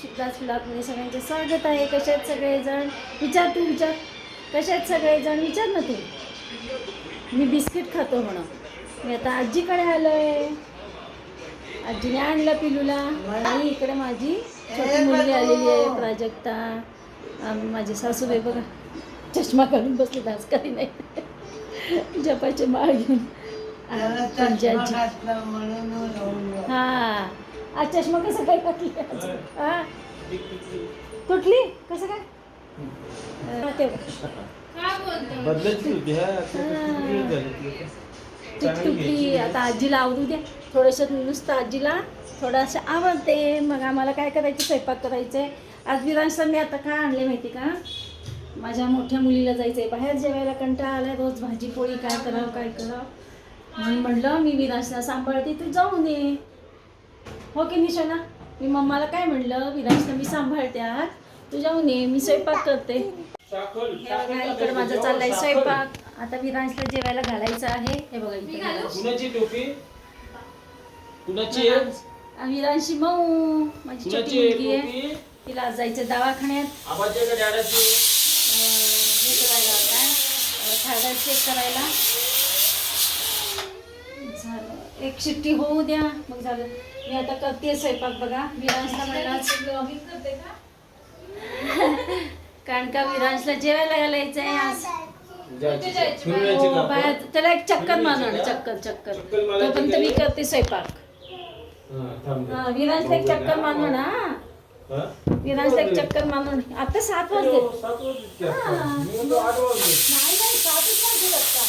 शिवदास ब्लॉगमध्ये सगळ्यांचे स्वागत आहे. आहेत सगळेजण? विचार तू विचार. आहेत सगळेजण? विचार ना तू. मी बिस्किट खातो म्हणून. मी आता आजीकडे आलो आहे आजीने आणलं पिलूला. आणि इकडे माझी छोटी मुलगी आलेली आहे प्राजक्ता. माझी सासूबाई बघा. चष्मा घालून बसले दास काही नाही. जपाचे माळ घेऊन. त्यांची आजी. हा. आज चष्मा कसं काय टाकली? हा तुटली? कसं काय? हा, बदलायची होती हा किती झाले ती? तुटली. आता आजीला आवडू द्या. थोडंसं नुसतं आजीला थोडंसं आवडते. मग आम्हाला काय करायचं? स्वयंपाक करायचं आहे आज विरांशला मी आता काय आणले माहिती का? माझ्या मोठ्या मुलीला जायचं आहे बाहेर जेवायला. कंटाळा आला रोज भाजी पोळी. काय करावं काय करावं? म्हणून म्हणलं मी विरांशला सांभाळते. तू जाऊन ये. हो की नाही शोना मी मम्माला काय म्हणलं? विरांशला मी सांभाळते आज तू जाऊन ये मी स्वयंपाक करते. हे बघा. इकडे माझा चाललाय. स्वयंपाक. आता विरांशला जेवायला घालायचं आहे. हे बघा इकडे. विरांश. कुणाची टोपी? कुणाची आहे? विरांशी मऊ. माझी छोटी मुलगी आहे. तिला आज जायचं दवाखान्यात. हे करायला काय थायरॉइड चेक करायला. झालं. एक शिट्टी होऊ द्या. मग झालं. मी आता करते स्वयंपाक बघा. विरांशला म्हणलं कारण का विरांशला जेवायला घालायचं आहे आज हो, बाहेर? त्याला एक चक्कर मारणार चक्कर चक्कर. तोपर्यंत मी? करते स्वयंपाक. हा, हा. विरांशला एक चक्कर मारणार ना हा? विरांशला एक चक्कर मारून. आता सात वाजले हो, सात वाजले. नाही नाही सातच वाजले आता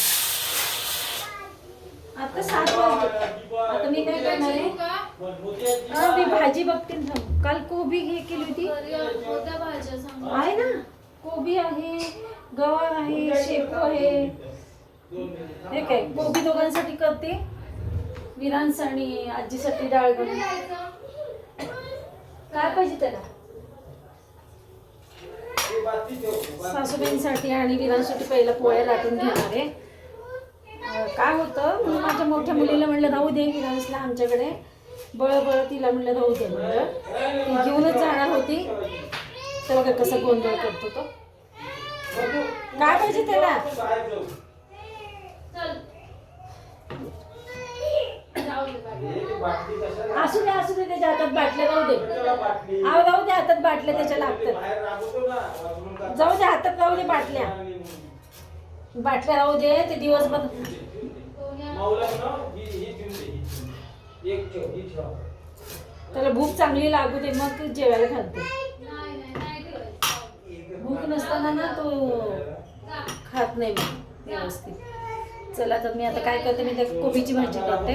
आता सात वाजले. आता मी काय करणार आहे? मी भाजी बघते ना. काल कोबी हे केली होती. आहे ना? कोबी आहे गवार आहे शेपू आहे. हे काय? कोबी दोघांसाठी करते. विरांस आणि आजीसाठी डाळ घालून. काय पाहिजे त्याला? सासूबाईंसाठी आणि विरांसाठी पहिला पोळ्या लाटून घेणार आहे. काय होतं? मी माझ्या मोठ्या मुलीला म्हणलं राहू दे विरांसला आमच्याकडे. बळ बळ तिला म्हणलं राहू दे म्हणलं. ती घेऊनच जाणार होती. तर बघा कसं गोंधळ करतो तो. काय पाहिजे त्याला? असू दे असू दे त्याच्या हातात बाटल्या राहू दे. कशाला आव राहू दे हातात बाटल्या त्याच्या लागतात. जाऊ दे हातात राहू दे बाटल्या. बाटल्या राहू दे ते दिवसभर ही- ही ही ही. त्याला भूक चांगली लागू दे मग तू जेवायला घालते. भूक नसताना ना तो खात नाही व्यवस्थित. चला तर मी आता काय करते मी त्या कोबीची भाजी करते.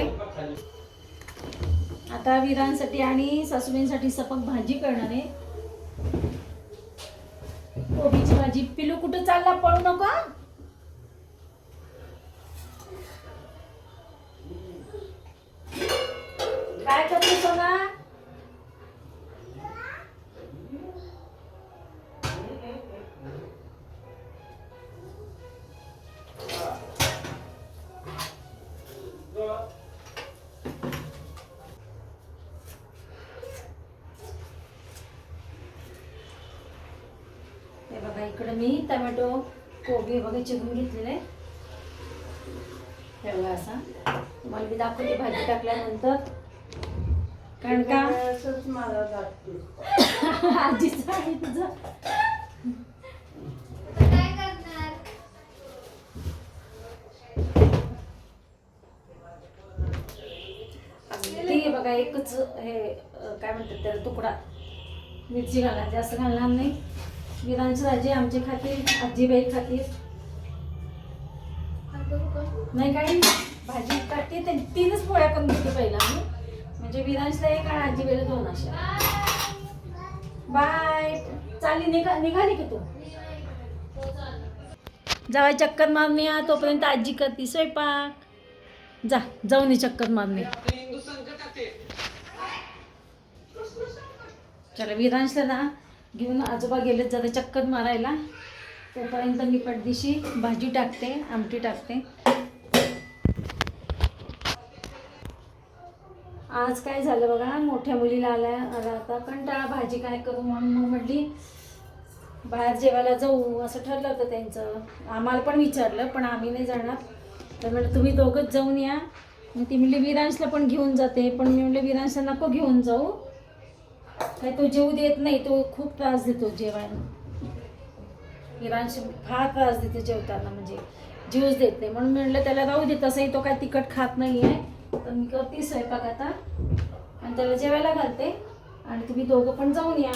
आता विरांसाठी आणि सासूबाईंसाठी सपक भाजी करणार आहे. कोबीची भाजी पिलू कुठं चालला? पळू नको काय करते सोना? हे बघा इकडे मी टमॅटो कोबी वगैरे चिरून घेतलेले. हे असा. तुम्हाला मी दाखवते भाजी टाकल्यानंतर. कारण का? आजीचं आहे तुझं ते बघा एकच हे काय म्हणतात त्याला तुकडा. मिरची घाला जास्त घालणार नाही. विरांची भाजी आमचे खातील आजीबाई खातील नाही काय नाही. भाजी टाकते ते तीनच पोळ्या करून घेते पहिला. मी म्हणजे विरांशला एक आणि वेळ दोन असे बाय. चालली निघा निघाली की तू? जावा चक्कर मारणे या तोपर्यंत आजी करते स्वयंपाक. जा जाऊन चक्कर मारणे. चला विरांशला ना घेऊन आजोबा गेलेत जरा चक्कर मारायला. तोपर्यंत मी पडदिशी भाजी टाकते आमटी टाकते. आज काय झालं बघा मोठ्या मुलीला आला आला आता. कंटाळा भाजी काय करू म्हणून मग म्हटली बाहेर जेवायला जाऊ असं ठरलं होतं त्यांचं. आम्हाला पण विचारलं पण आम्ही नाही जाणार. तर म्हटलं तुम्ही दोघंच जाऊन या. मग ती म्हणली विरांशला पण घेऊन जाते. पण मी म्हटलं विरांशला नको घेऊन जाऊ. काय तो जेवू देत नाही तो खूप त्रास देतो जेवायला. विरांश फार त्रास देते जेवताना म्हणजे जीवच देत नाही. म्हणून म्हटलं म्हणलं त्याला राहू देत असंही तो काय तिखट खात नाही आहे तर मी करते स्वयंपाक आता. आणि त्याला जेवायला घालते. आणि तुम्ही दोघं पण जाऊन या.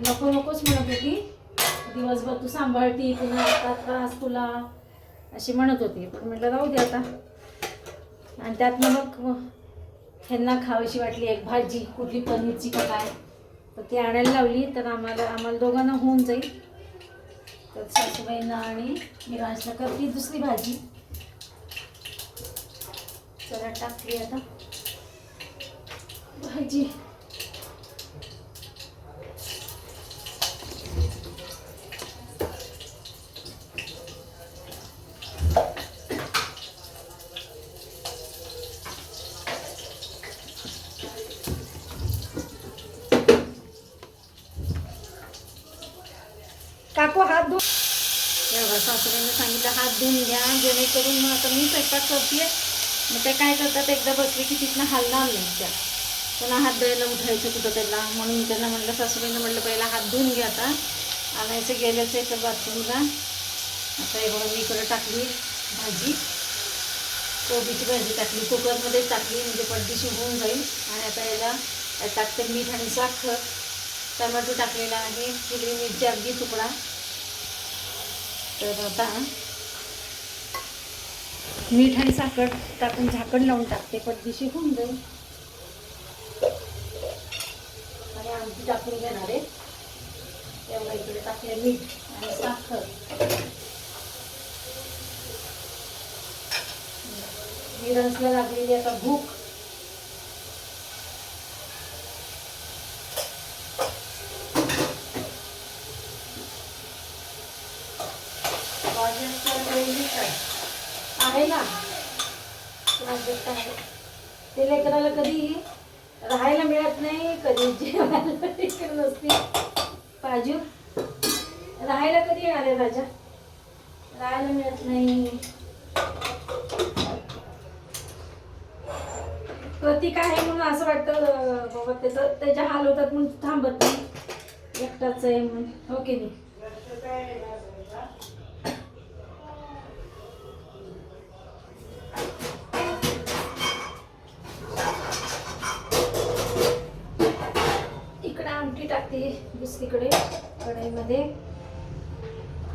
नको नकोच म्हणत होती. दिवसभर तू सांभाळती तुला आता त्रास तुला अशी म्हणत होती. पण म्हटलं राहू दे आता. आणि त्यातनं मग ह्यांना खावीशी वाटली एक भाजी कुठली पनीरची का काय तर ती आणायला लावली तर आम्हाला आम्हाला दोघांना होऊन जाईल. तर सासूबाईंना आणि मिराजला करते दुसरी भाजी. चला टाकली आता. भाजी. काकू हात धु एवढा सांगितलं हात धुवून घ्या जेणेकरून मग आता मी स्वयंपाक करते मग ते काय करतात एकदा बसले की तिथनं हलणार नाही त्या पुन्हा हात धुवायला उठायचं कुठं त्याला म्हणून त्यांना म्हटलं सासूबाईंना म्हटलं पहिला हात धुवून घ्या आता. आणायचं गेल्याचं आहे तर बाथरूमला. आता हे बघा मी इकडं टाकली भाजी. कोबीची भाजी टाकली. कुकरमध्ये टाकली म्हणजे पडदीशी होऊन जाईल. आणि आता याला टाकते मीठ आणि साखर. टमाटो टाकलेला आहे हिरवी मिरची अगदी तुकडा. तर आता मीठ आणि साखर टाकून झाकण लावून टाकते पटदिशी होऊन जाईल. आणि आमची टाकून घेणार आहे. तेवढा इकडे टाकले मीठ आणि साखर. विरसला लागलेली आता भूक. आहे ना? आहे. ते लेकराला कधी राहायला मिळत नाही कधी जेवायला नसते पाजू राहायला कधी येणार आहे राजा? राहायला मिळत नाही. प्रतीक आहे म्हणून असं वाटतं बाबा त्याचं त्याच्या हाल होतात म्हणून थांबत नाही. एकटाच आहे म्हणून. हो की नाही? टाकते दुसरीकडे कढईमध्ये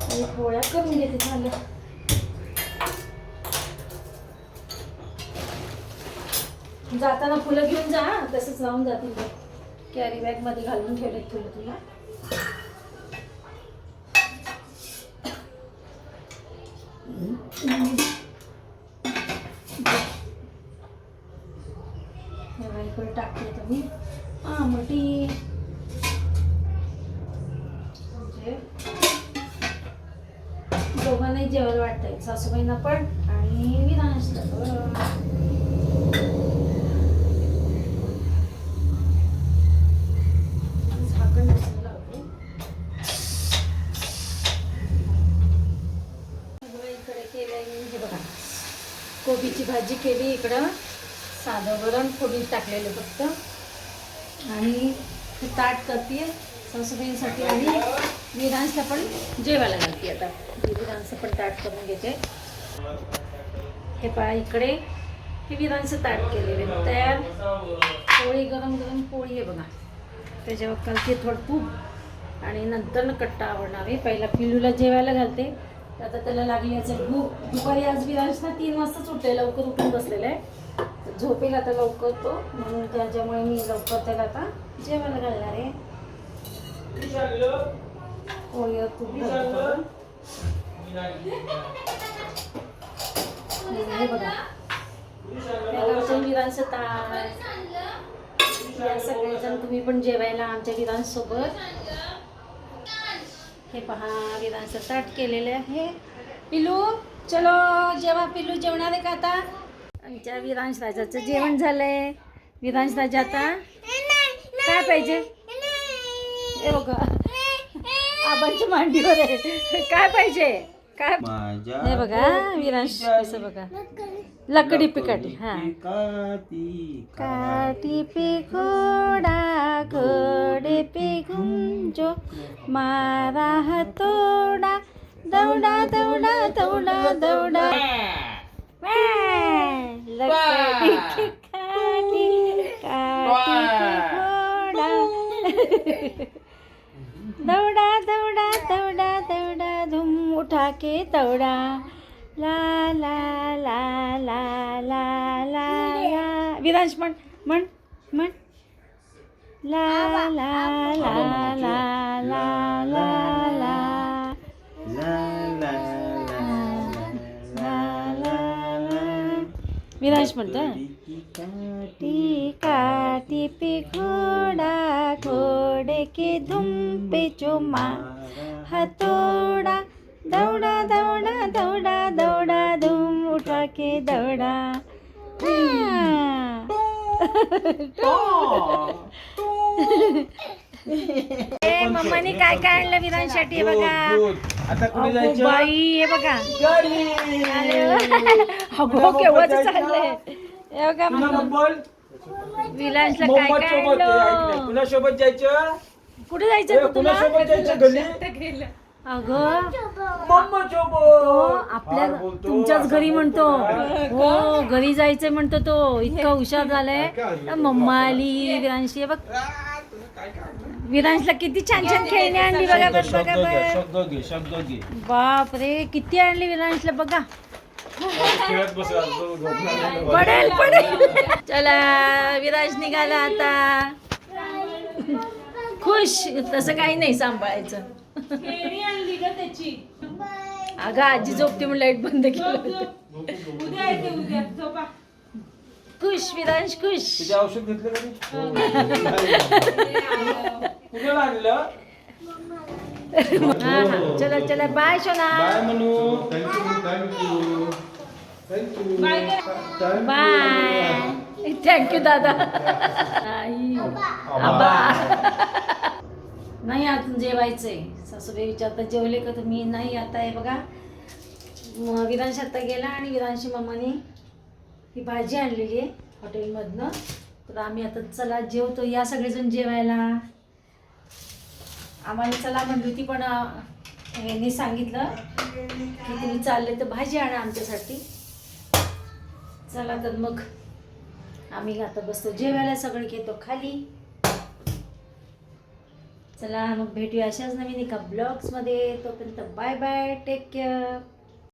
आणि पोळ्या करून घेते झालं. जाताना फुलं घेऊन जा हं. तसंच लावून जातील कॅरी बॅगमध्ये घालून ठेवले फुलं तुला. हे बघा, इकडे टाकते तुम्ही आमटी म्हणजे दोघांनाही जेवायला वाटतंय सासूबाईंना पण आणि विधानसला इकडे हे बघा. कोबीची भाजी केली इकडं. साधं वरण फोडणी टाकलेलं फक्त. आणि ताट करते सासूबाईंसाठी आणि विरांसला पण जेवायला घालते आता. विरांसचं पण ताट करून घेते. हे पहा इकडे. हे विरांचं ताट केलेले. तयार. पोळी गरम गरम पोळी आहे बघा. त्याच्यावर कालते थोडं तूप आणि नंतर कट्टा आवडणार. आहे पहिला पिल्लूला जेवायला घालते. आता त्याला लागली असेल भूक. दुपारी आज विरांश ना तीन वाजताच उठले. लवकर उठून बसलेलं. आहे तर झोपेल आता लवकर तो. म्हणून त्याच्यामुळे मी लवकर त्याला आता जेवायला घालणार आहे. पोळीवर तूप. हे बघा त्याला विरांचं ताट या सगळेजण तुम्ही पण जेवायला आमच्या विरांसोबत हे पहा विरांचं ताट केलेलं आहे पिलू चलो जेवा पिलू जेवणार आहे का आता आमच्या विरांश राजाचं जेवण झालंय विरांश राजा आता काय पाहिजे हे बघा आबांच्या मांडीवर आहे. काय पाहिजे? काय? हे बघा विरांश कसं बघा. लकडी पिकाटी. हा. काटी पे घोडा घोडे पे घुमजो मारा हतोडा. दौडा दौडा दौडा दौडा. वॅ! लकडी काटी पे घोडा दौडा दौडा दौडा दौडा धूम उठा के दौडा ला ला ला ला ला ला ला विरांश म्हण म्हण म्हण ला ला ला ला ला ला ला विरांश म्हणतो टी काटी पे घोडा घोड़े के धुम पे चुमा. हथौड़ा दौड़ा दौड़ा दौड़ा दौड़ा धूम उठा के दौड़ा. ए मम्माने काय काय आणलं विरांसाठी बघा. बाई हे बघा. अगो केव्हाच चाललंय? मोबाईल विलासला काय मोहम्मद काय सोबत आहे, ऐक आणलं? नाही. कुणा सोबत जायचं? कुठे ए, जायचं होतं कुणा तुला? सोबत जायचं गल्ली? अगं मम्मा तो सोबत आपल्या फार बोलतो, तुमच्याच असा घरी म्हणतो. हो घरी जायचंय म्हणतो तो. इतका हुशार झालाय. मम्मा आली विरांशी. बघ. विरांशला किती छान छान खेळणी आणली बघा बघ बघा शब्द घे बघ शब्द घे शब्द घे. बाप रे किती आणली विरांशला? बघा. खेळत बसला तो झोपला. नाही. पडेल पडेल. चला विराज निघाला आता. खुश तसं काही नाही सांभाळायचं. अगं आजी झोपते म्हणून लाइट बंद केलं होतं. खुश विरांश खुश. औषध घेतलं का हा. हा चला चला. बाय सोना बाय म्हणू बाय थँक्यू दादा. नाही अजून जेवायचंय. सासूबाई विचारतात जेवले का तुम्ही? नाही आता आहे बघा. म- विरांश आता गेला आणि विरांशी मामाने ही भाजी आणलेली आहे हॉटेलमधनं. तर आम्ही आता चला जेवतो. या सगळेजण जेवायला. आम्हाला चला म्हणली होती पण यांनी सांगितलं की तुम्ही चालले तर भाजी आणा आमच्यासाठी. चला तर मग. आम्ही आता बसतो. जेवायला सगळे घेतो खाली. चला मग भेटूया अशाच नवीन एका ब्लॉग्समध्ये तोपर्यंत बाय बाय टेक केअर